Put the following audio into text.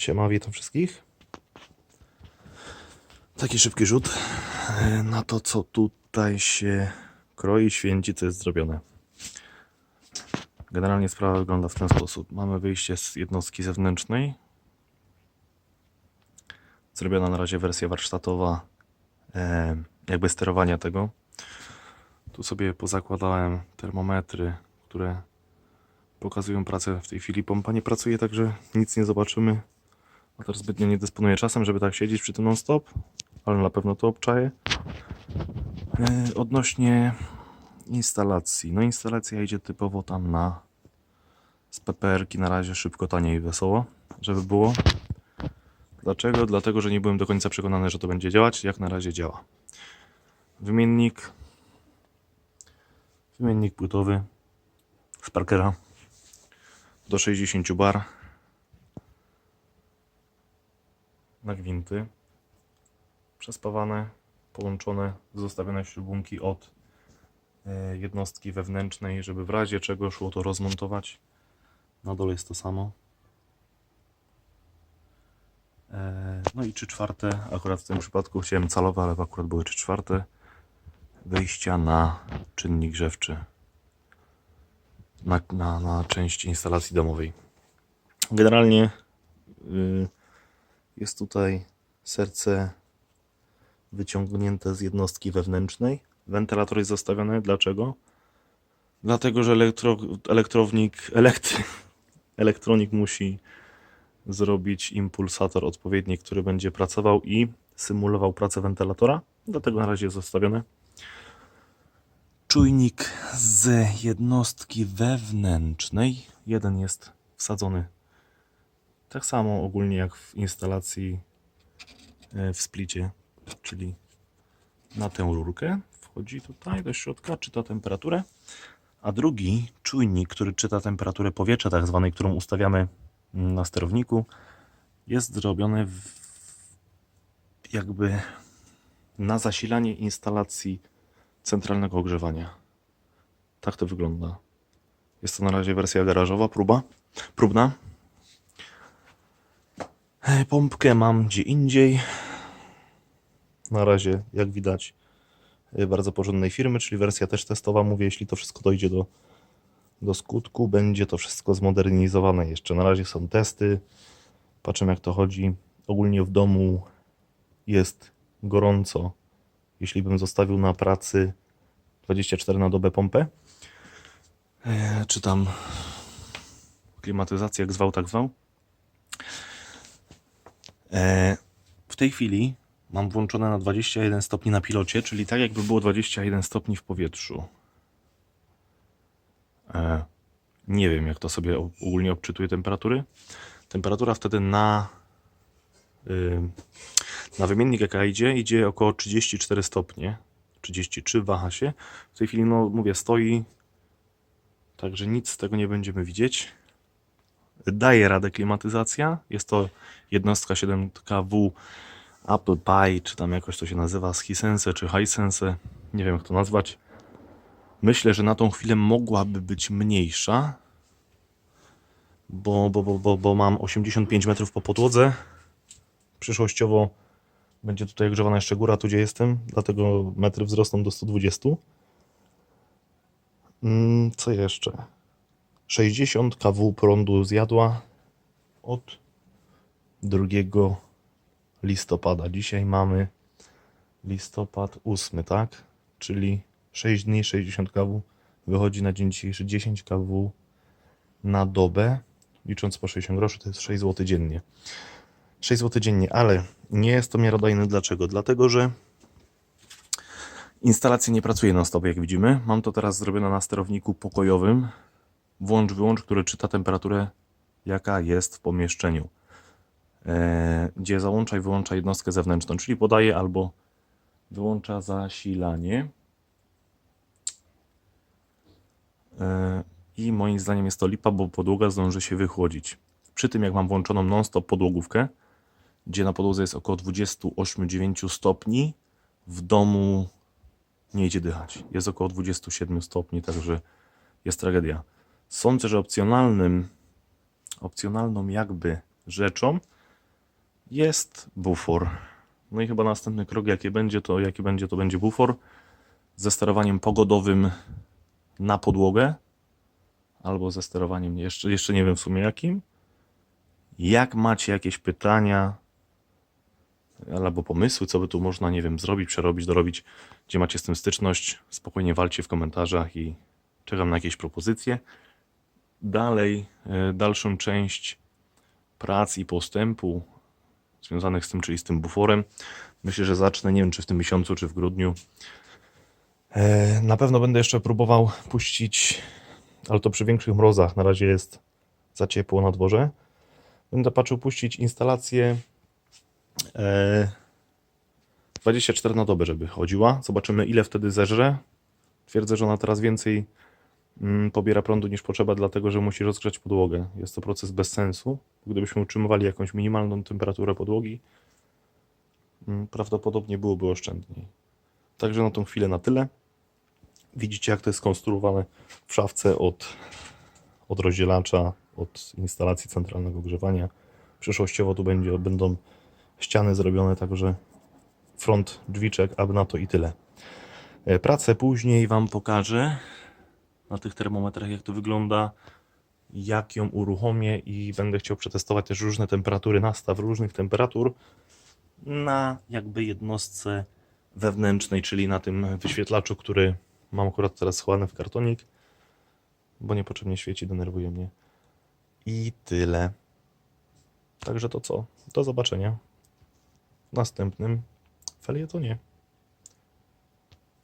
Siema, witam wszystkich. Taki szybki rzut e, na to, co tutaj się kroi, święci, co jest zrobione. Generalnie sprawa wygląda w ten sposób. Mamy wyjście z jednostki zewnętrznej. Zrobiona na razie wersja warsztatowa, e, jakby sterowania tego. Tu sobie pozakładałem termometry, które pokazują pracę w tej chwili. Pompa nie pracuje, także nic nie zobaczymy. A też zbytnio nie dysponuję czasem, żeby tak siedzieć przy tym non-stop, ale na pewno to obczaję. E, Odnośnie instalacji. No instalacja idzie typowo tam na z PPR-ki na razie szybko, taniej i wesoło, żeby było. Dlaczego? Dlatego, że nie byłem do końca przekonany, że to będzie działać. Jak na razie działa. Wymiennik. Wymiennik płytowy z Parkera do 60 bar na gwinty przespawane, połączone, zostawione śrubunki od e, jednostki wewnętrznej, żeby w razie czego szło to rozmontować. Na dole jest to samo. E, No i trzy czwarte, akurat w tym przypadku chciałem calowe, ale akurat były trzy czwarte wyjścia na czynnik grzewczy na, na, na część instalacji domowej. Generalnie y, jest tutaj serce wyciągnięte z jednostki wewnętrznej. Wentylator jest zostawiony. Dlaczego? Dlatego, że elektro, elektrownik, elektry, elektronik musi zrobić impulsator odpowiedni, który będzie pracował i symulował pracę wentylatora. Dlatego na razie jest zostawione czujnik z jednostki wewnętrznej. Jeden jest wsadzony tak samo ogólnie jak w instalacji e, w splicie, czyli na tę rurkę. Wchodzi tutaj do środka, czyta temperaturę. A drugi czujnik, który czyta temperaturę powietrza, tak zwanej, którą ustawiamy na sterowniku, jest zrobiony jakby na zasilanie instalacji centralnego ogrzewania. Tak to wygląda. Jest to na razie wersja garażowa, próba, próbna. E, Pompkę mam gdzie indziej. Na razie, jak widać, e, bardzo porządnej firmy, czyli wersja też testowa. Mówię, jeśli to wszystko dojdzie do, do skutku, będzie to wszystko zmodernizowane jeszcze. Na razie są testy. Patrzę, jak to chodzi. Ogólnie w domu jest gorąco. Jeśli bym zostawił na pracy 24 na dobę pompę, e, czy tam klimatyzację, jak zwał, tak zwał. E, w tej chwili mam włączone na 21 stopni na pilocie, czyli tak jakby było 21 stopni w powietrzu. E, nie wiem, jak to sobie ogólnie obczytuje temperatury. Temperatura wtedy na y, na wymiennik jaka idzie, idzie około 34 stopnie. 33 waha się. W tej chwili, no mówię, stoi. Także nic z tego nie będziemy widzieć. Daje radę klimatyzacja. Jest to jednostka 7KW Apple Pie, czy tam jakoś to się nazywa, z Hisense czy Hisense. Nie wiem jak to nazwać. Myślę, że na tą chwilę mogłaby być mniejsza. Bo, bo, bo, bo, bo mam 85 metrów po podłodze. Przyszłościowo będzie tutaj ogrzewana jeszcze góra, tu gdzie jestem, dlatego metry wzrosną do 120. Mm, Co jeszcze? 60 kW prądu zjadła od 2 listopada. Dzisiaj mamy listopad 8, tak? Czyli 6 dni, 60 kW. Wychodzi na dzień dzisiejszy 10 kW na dobę. Licząc po 60 groszy, to jest 6 zł dziennie. 6 zł dziennie, ale nie jest to miarodajne. Dlaczego? Dlatego, że instalacja nie pracuje na stop, jak widzimy. Mam to teraz zrobione na sterowniku pokojowym. Włącz, wyłącz, który czyta temperaturę, jaka jest w pomieszczeniu. E, gdzie załącza i wyłącza jednostkę zewnętrzną, czyli podaje albo wyłącza zasilanie. E, I moim zdaniem jest to lipa, bo podłoga zdąży się wychłodzić. Przy tym, jak mam włączoną non-stop podłogówkę, gdzie na podłodze jest około 28-9 stopni, w domu nie idzie dychać. Jest około 27 stopni, także jest tragedia. Sądzę, że opcjonalnym, opcjonalną jakby rzeczą jest bufor. No i chyba następny krok, jaki będzie, to jaki będzie, to będzie bufor ze sterowaniem pogodowym na podłogę albo ze sterowaniem jeszcze, jeszcze nie wiem w sumie jakim. Jak macie jakieś pytania albo pomysły, co by tu można, nie wiem, zrobić, przerobić, dorobić, gdzie macie z tym styczność, spokojnie walcie w komentarzach i czekam na jakieś propozycje. Dalej, e, dalszą część prac i postępu związanych z tym, czyli z tym buforem, myślę, że zacznę, nie wiem, czy w tym miesiącu, czy w grudniu. E, Na pewno będę jeszcze próbował puścić, ale to przy większych mrozach. Na razie jest za ciepło na dworze. Będę patrzył puścić instalację e, 24 na dobę, żeby chodziła. Zobaczymy, ile wtedy zeżre. Twierdzę, że ona teraz więcej pobiera prądu niż potrzeba, dlatego że musi rozgrzać podłogę. Jest to proces bez sensu. Gdybyśmy utrzymywali jakąś minimalną temperaturę podłogi, mm, prawdopodobnie byłoby oszczędniej. Także na tą chwilę na tyle. Widzicie, jak to jest skonstruowane w szafce od, od rozdzielacza, od instalacji centralnego grzewania. Przyszłościowo tu będzie, będą ściany zrobione, także front drzwiczek, to i tyle. E, Pracę później Wam pokażę na tych termometrach, jak to wygląda, jak ją uruchomię i będę chciał przetestować też różne temperatury, nastaw różnych temperatur na jakby jednostce wewnętrznej, czyli na tym wyświetlaczu, który mam akurat teraz schowany w kartonik, bo niepotrzebnie świeci, denerwuje mnie. I tyle. Także to co? Do zobaczenia w następnym felietonie.